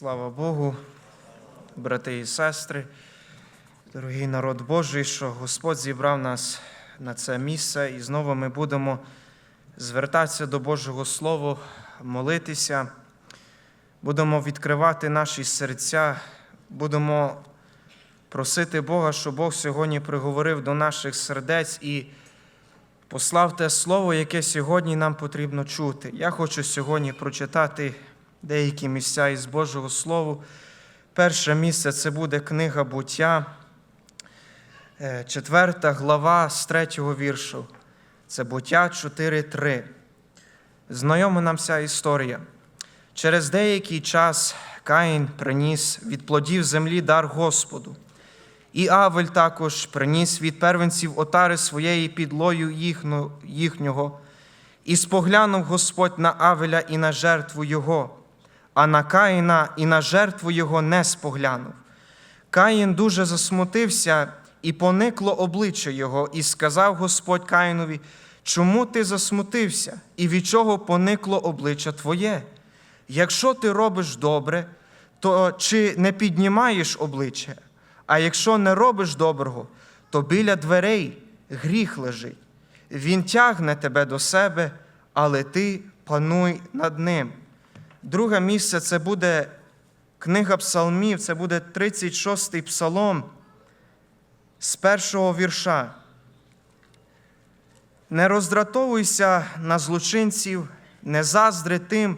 Слава Богу, брати і сестри, дорогий народ Божий, що Господь зібрав нас на це місце, і знову ми будемо звертатися до Божого Слова, молитися, будемо відкривати наші серця, будемо просити Бога, щоб Бог сьогодні приговорив до наших сердець. І послав те слово, яке сьогодні нам потрібно чути. Я хочу сьогодні прочитати деякі місця із Божого Слова. Перше місце це буде книга буття, е, четверта глава з третього віршу. Це буття 4.3. Знайома нам вся історія. Через деякий час Каїн приніс від плодів землі дар Господу. І Авель також приніс від первенців отари своєї підлою їхнього, і споглянув Господь на Авеля і на жертву його, а на Каїна і на жертву його не споглянув. Каїн дуже засмутився, і поникло обличчя його, і сказав Господь Каїнові, чому ти засмутився, і від чого поникло обличчя твоє? Якщо ти робиш добре, то чи не піднімаєш обличчя? А якщо не робиш доброго, то біля дверей гріх лежить. Він тягне тебе до себе, але ти пануй над ним. Друге місце це буде книга Псалмів, це буде 36-й псалом з першого вірша. Не роздратовуйся на злочинців, не заздри тим,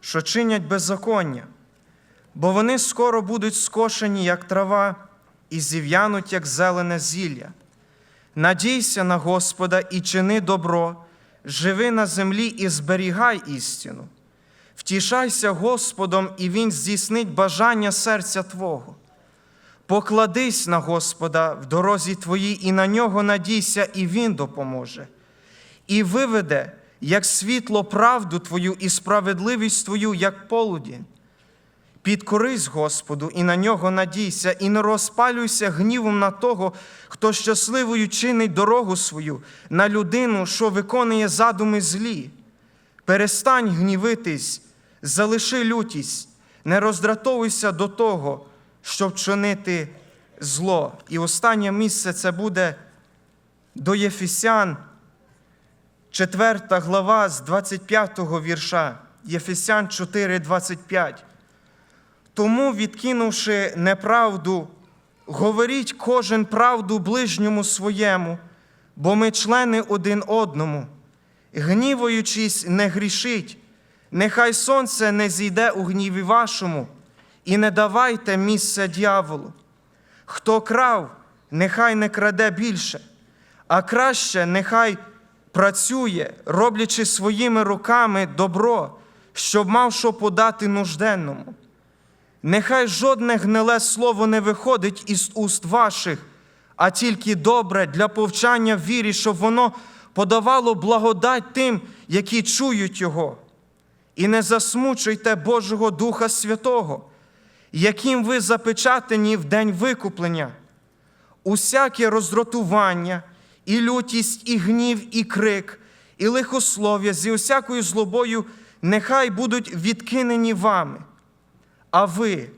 що чинять беззаконня, бо вони скоро будуть скошені, як трава, і зів'януть, як зелене зілля. Надійся на Господа і чини добро, живи на землі і зберігай істину. Втішайся Господом, і Він здійснить бажання серця Твого. Покладись на Господа в дорозі твоїй, і на нього надійся, і Він допоможе. І виведе, як світло, правду Твою і справедливість Твою, як полудень. Підкорись Господу, і на нього надійся, і не розпалюйся гнівом на того, хто щасливою чинить дорогу свою, на людину, що виконує задуми злі. Перестань гнівитись, залиши лютість, не роздратовуйся до того, щоб чинити зло. І останнє місце це буде до Єфесян, 4 глава з 25 вірша. Єфесян 4, 25. Тому, відкинувши неправду, говоріть кожен правду ближньому своєму, бо ми члени один одному. Гнівуючись, не грішіть, нехай сонце не зійде у гніві вашому, і не давайте місця дьяволу. Хто крав, нехай не краде більше, а краще нехай працює, роблячи своїми руками добро, щоб мав що подати нужденному. Нехай жодне гниле слово не виходить із уст ваших, а тільки добре для повчання вірі, щоб воно подавало благодать тим, які чують Його. І не засмучуйте Божого Духа Святого, яким ви запечатані в день викуплення. Усяке роздратування, і лютість, і гнів, і крик, і лихослов'я зі усякою злобою нехай будуть відкинені вами. А ви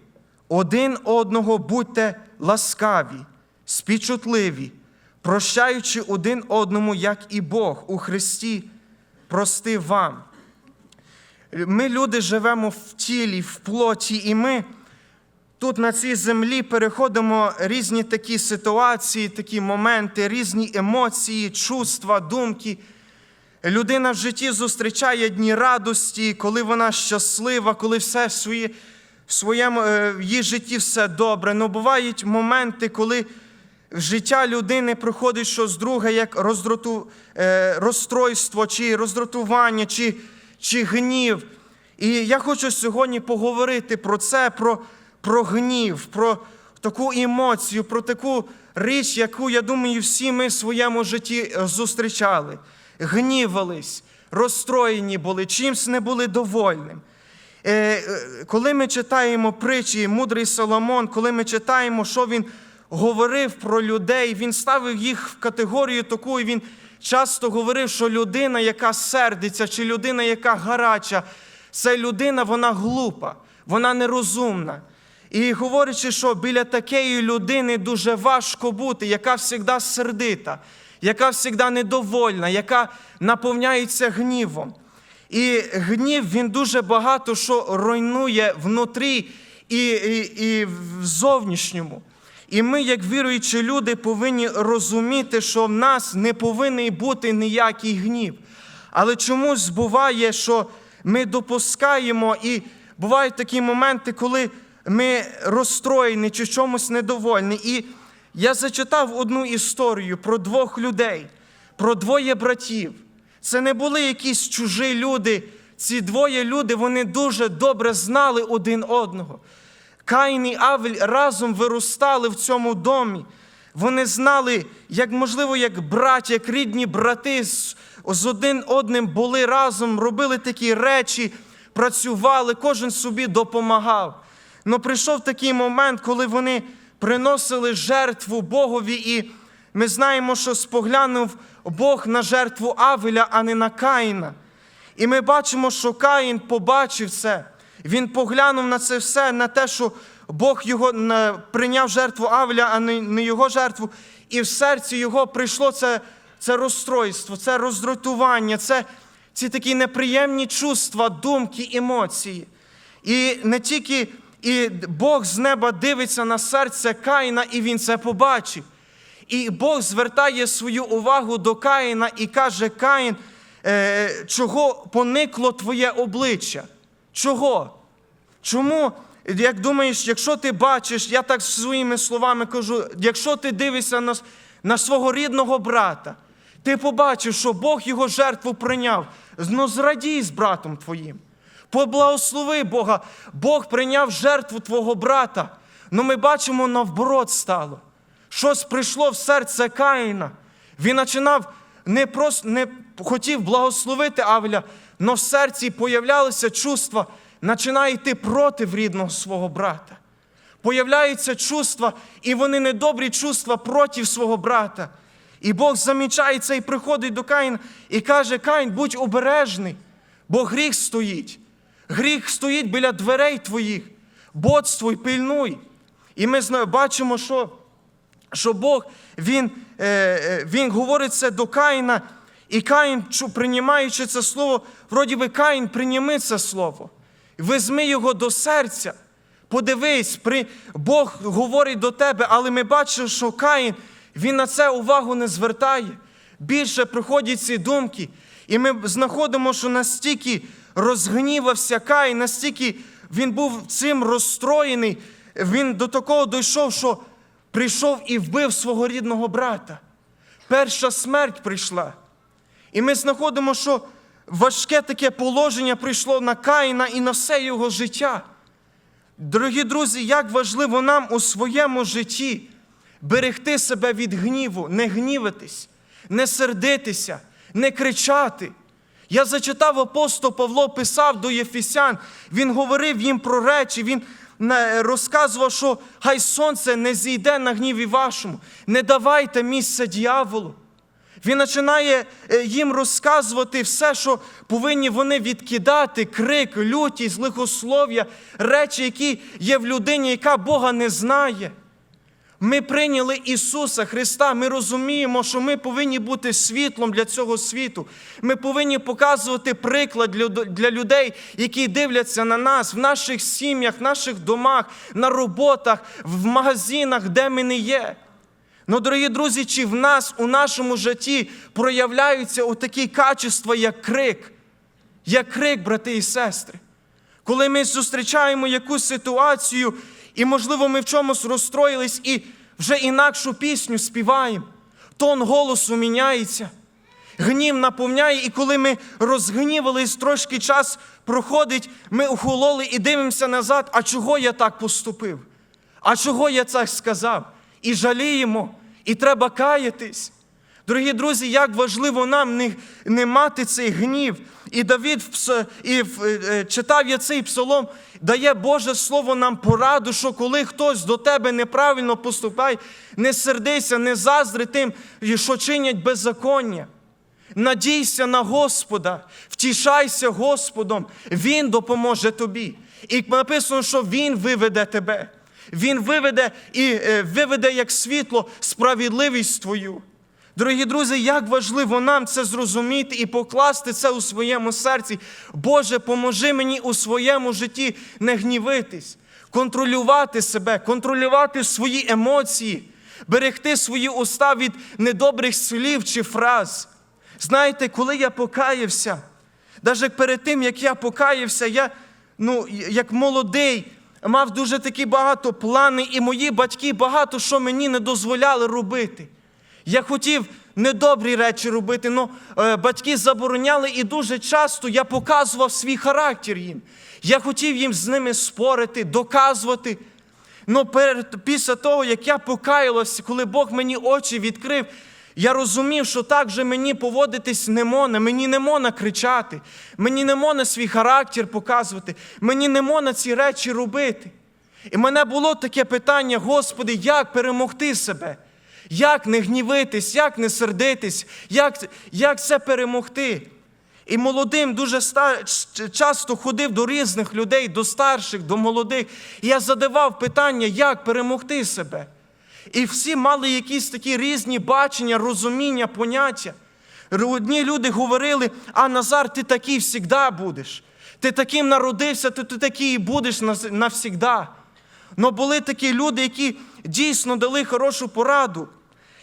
один одного будьте ласкаві, співчутливі, прощаючи один одному, як і Бог у Христі простив вам. Ми, люди, живемо в тілі, в плоті, і ми тут на цій землі переходимо різні такі ситуації, такі моменти, різні емоції, чувства, думки. Людина в житті зустрічає дні радості, коли вона щаслива, коли все в своє, в своєму е, в її житті все добре. Ну бувають моменти, коли життя людини приходить щось друге, як роздрату, е, розстройство, чи роздратування, чи, чи гнів. І я хочу сьогодні поговорити про це, про, про гнів, про таку емоцію, про таку річ, яку, я думаю, всі ми в своєму житті е, зустрічали. Гнівались, розстроєні були, чимсь не були довольним. Е, е, Коли ми читаємо притчі, мудрий Соломон, коли ми читаємо, що він говорив про людей, він ставив їх в категорію таку, і він часто говорив, що людина, яка сердиться, чи людина, яка гаряча, це людина, вона глупа. вона нерозумна. І говорячи, що біля такої людини дуже важко бути, яка завжди сердита, яка завжди недовольна, яка наповняється гнівом. І гнів він дуже багато що руйнує внутрі і, і, і в зовнішньому. І ми, як віруючі люди, повинні розуміти, що в нас не повинен бути ніякий гнів. Але чомусь буває, що ми допускаємо, і бувають такі моменти, коли ми розстроєні чи чомусь недовольні. І я зачитав одну історію про двох людей, про двоє братів. Це не були якісь чужі люди. Ці двоє люди вони дуже добре знали один одного. Каїн і Авель разом виростали в цьому домі. Вони знали, як можливо, як браття, як рідні брати з, один одним були разом, робили такі речі, працювали, кожен собі допомагав. Но прийшов такий момент, коли вони приносили жертву Богові, і ми знаємо, що споглянув Бог на жертву Авеля, а не на Каїна. І ми бачимо, що Каїн побачив це. Він поглянув на це все, на те, що Бог його прийняв жертву Авеля, а не, його жертву. І в серці його прийшло це, це розстройство, це роздратування, це ці такі неприємні чувства, думки, емоції. І не тільки і Бог з неба дивиться на серце Каїна, і він це побачив. І Бог звертає свою увагу до Каїна і каже: Каїн, е, чого поникло твоє обличчя? Чого? Чому, як думаєш, якщо ти бачиш, я так своїми словами кажу, якщо ти дивишся на, на свого рідного брата, ти побачиш, що Бог його жертву прийняв, ну зрадій з братом твоїм. Поблагослови Бога. Бог прийняв жертву твого брата. Ну ми бачимо, навборот стало. Щось прийшло в серце Каїна. Він починав не просто не хотів благословити Авеля, але в серці появлялися чувства, починає йти проти рідного свого брата. Появляються чувства, і вони недобрі чувства проти свого брата. І Бог замічає це і приходить до Каїна і каже: Каїн, будь обережний, бо гріх стоїть. Гріх стоїть біля дверей твоїх. Бодствуй, пильнуй. І ми бачимо, що що Бог він, е, е, він говорить це до Каїна, і Каїн, приймаючи це слово, вроді би Каїн, прийніми це слово, візьми його до серця. Подивись, при... Бог говорить до тебе, але ми бачимо, що Каїн він на це увагу не звертає. Більше приходять ці думки, і ми знаходимо, що настільки розгнівався Каїн, настільки він був цим розстроєний, він до такого дійшов, що прийшов і вбив свого рідного брата. Перша смерть прийшла. І ми знаходимо, що важке таке положення прийшло на Каїна і на все його життя. Дорогі друзі, як важливо нам у своєму житті берегти себе від гніву, не гнівитись, не сердитися, не кричати. Я зачитав апостол Павло писав до Єфісян, він говорив їм про речі, він розказував, що хай сонце не зійде на гніві вашому, не давайте місця дьяволу. Він починає е, їм розказувати все, що повинні вони відкидати, крик, лютість, лихослов'я, речі, які є в людині, яка Бога не знає. Ми прийняли Ісуса Христа. Ми розуміємо, що ми повинні бути світлом для цього світу. Ми повинні показувати приклад для- для людей, які дивляться на нас в наших сім'ях, в наших домах, на роботах, в магазинах, де ми не є. Ну, дорогі друзі, чи в нас у нашому житті проявляються отакі качества, як крик, як крик, брати і сестри. Коли ми зустрічаємо якусь ситуацію, і, можливо, ми в чомусь розстроїлись і вже інакшу пісню співаємо, тон голосу міняється, гнів наповняє, і коли ми розгнівались, трошки час проходить, ми охололи і дивимося назад, а чого я так поступив? А чого я так сказав? І жаліємо, і треба каятись. Дорогі друзі, як важливо нам не, не мати цей гнів. І Давід і в- е, читав я цей псалом, дає Боже Слово нам пораду, що коли хтось до тебе неправильно поступає, не сердися, не заздри тим, що чинять беззаконня. Надійся на Господа, втішайся Господом, Він допоможе тобі. І написано, що Він виведе тебе. Він виведе і е, виведе як світло справедливість твою. Дорогі друзі, як важливо нам це зрозуміти і покласти це у своєму серці. Боже, поможи мені у своєму житті не гнівитись, контролювати себе, контролювати свої емоції, берегти свої уста від недобрих слів чи фраз. Знаєте, коли я покаявся, навіть перед тим, як я покаявся, я, ну, як молодий, мав дуже такі багато плани, і мої батьки багато що мені не дозволяли робити. Я хотів недобрі речі робити, але батьки забороняли, і дуже часто я показував свій характер їм. Я хотів їм з ними спорити, доказувати. Ну, після того, як я покаялася, коли Бог мені очі відкрив, я розумів, що так же мені поводитись не можна, мені не можна кричати, мені не можна свій характер показувати, мені не можна ці речі робити. І мене було таке питання, Господи, як перемогти себе? Як не гнівитись, як не сердитись, як, як це перемогти? І молодим дуже ста... часто ходив до різних людей, до старших, до молодих. І я задавав питання, як перемогти себе. І всі мали якісь такі різні бачення, розуміння, поняття. Одні люди говорили, а Назар, ти такий завжди будеш. Ти таким народився, то ти такий і будеш навсігда. Но були такі люди, які дійсно дали хорошу пораду.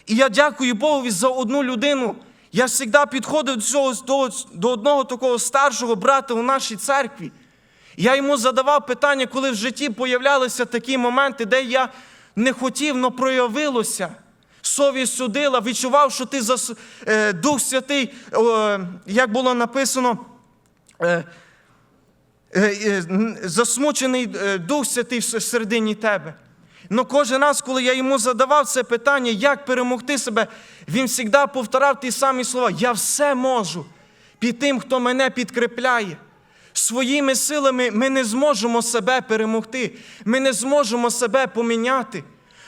І я дякую Богові за одну людину. Я завжди підходив до, цього, до, до одного такого старшого брата у нашій церкві. Я йому задавав питання, коли в житті появлялися такі моменти, де я не хотів, але проявилося. Совість судила, відчував, що ти зас... е, Дух Святий, як було написано, е, е, засмучений Дух Святий всередині тебе. Но кожен раз, коли я йому задавав це питання, як перемогти себе, він завжди повторав ті самі слова: Я все можу під тим, хто мене підкріпляє. Своїми силами ми не зможемо себе перемогти, ми не зможемо себе поміняти.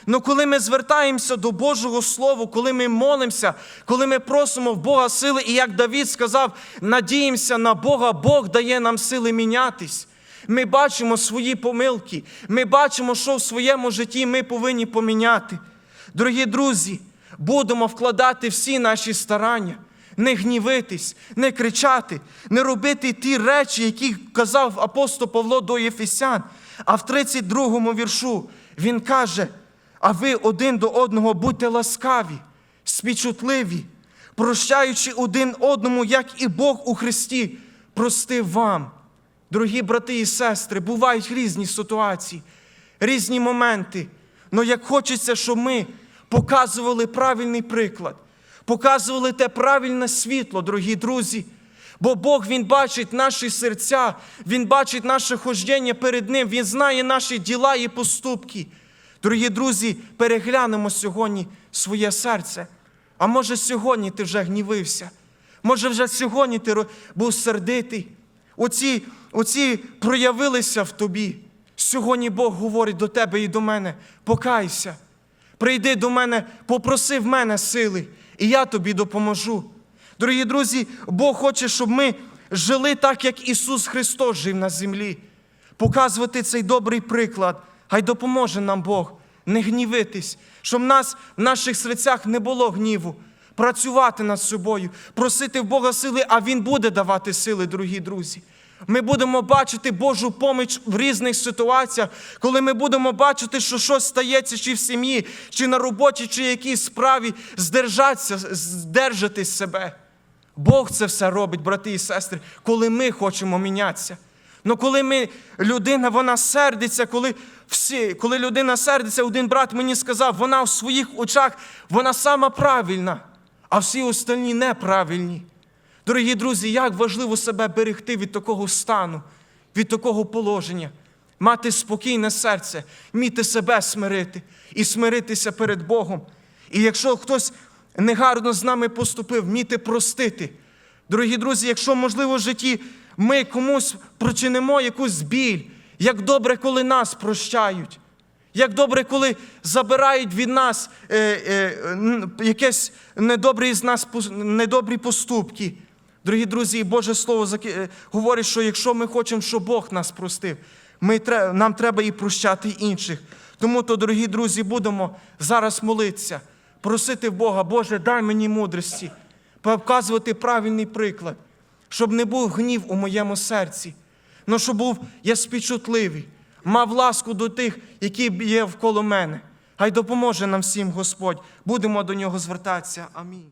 Но коли ми звертаємося до Божого Слова, коли ми молимося, коли ми просимо в Бога сили, і як Давід сказав, надіємося на Бога, Бог дає нам сили мінятись. Ми бачимо свої помилки, ми бачимо, що в своєму житті ми повинні поміняти. Дорогі друзі, будемо вкладати всі наші старання, не гнівитись, не кричати, не робити ті речі, які казав апостол Павло до Єфесян. А в 32 віршу він каже: а ви один до одного будьте ласкаві, співчутливі, прощаючи один одному, як і Бог у Христі простив вам. Дорогі брати і сестри, бувають різні ситуації, різні моменти. Але як хочеться, щоб ми показували правильний приклад, показували те правильне світло, дорогі друзі. Бо Бог Він бачить наші серця, Він бачить наше хождення перед Ним, Він знає наші діла і поступки. Дорогі друзі, переглянемо сьогодні своє серце. А може, сьогодні ти вже гнівився, може, вже сьогодні ти був сердитий. Оці, оці проявилися в тобі. Сьогодні Бог говорить до тебе і до мене: покайся, прийди до мене, попроси в мене сили, і я тобі допоможу. Дорогі друзі, Бог хоче, щоб ми жили так, як Ісус Христос жив на землі. Показувати цей добрий приклад. Хай допоможе нам Бог не гнівитись, щоб нас в наших серцях не було гніву, працювати над собою, просити в Бога сили, а Він буде давати сили, дорогі друзі. Ми будемо бачити Божу поміч в різних ситуаціях, коли ми будемо бачити, що щось стається чи в сім'ї, чи на роботі, чи якійсь справі, здержатися, здержати себе. Бог це все робить, брати і сестри, коли ми хочемо мінятися. Ну коли ми, людина вона сердиться, коли всі, коли людина сердиться, один брат мені сказав, вона в своїх очах вона сама правильна, а всі остальні неправильні. Дорогі друзі, як важливо себе берегти від такого стану, від такого положення, мати спокійне серце, вміти себе смирити і смиритися перед Богом. І якщо хтось негарно з нами поступив, вміти простити. Дорогі друзі, якщо можливо в житті ми комусь причинимо якусь біль, як добре, коли нас прощають. Як добре, коли забирають від нас е, е, якесь недобрі з нас недобрі поступки. Дорогі друзі, Боже Слово е, говорить, що якщо ми хочемо, щоб Бог нас простив, ми, нам треба і прощати інших. Тому то, дорогі друзі, будемо зараз молитися, просити Бога, Боже, дай мені мудрості, показувати правильний приклад, щоб не був гнів у моєму серці, але щоб був я співчутливий, мав ласку до тих, які є вколо мене. Хай допоможе нам всім Господь. Будемо до нього звертатися. Амінь.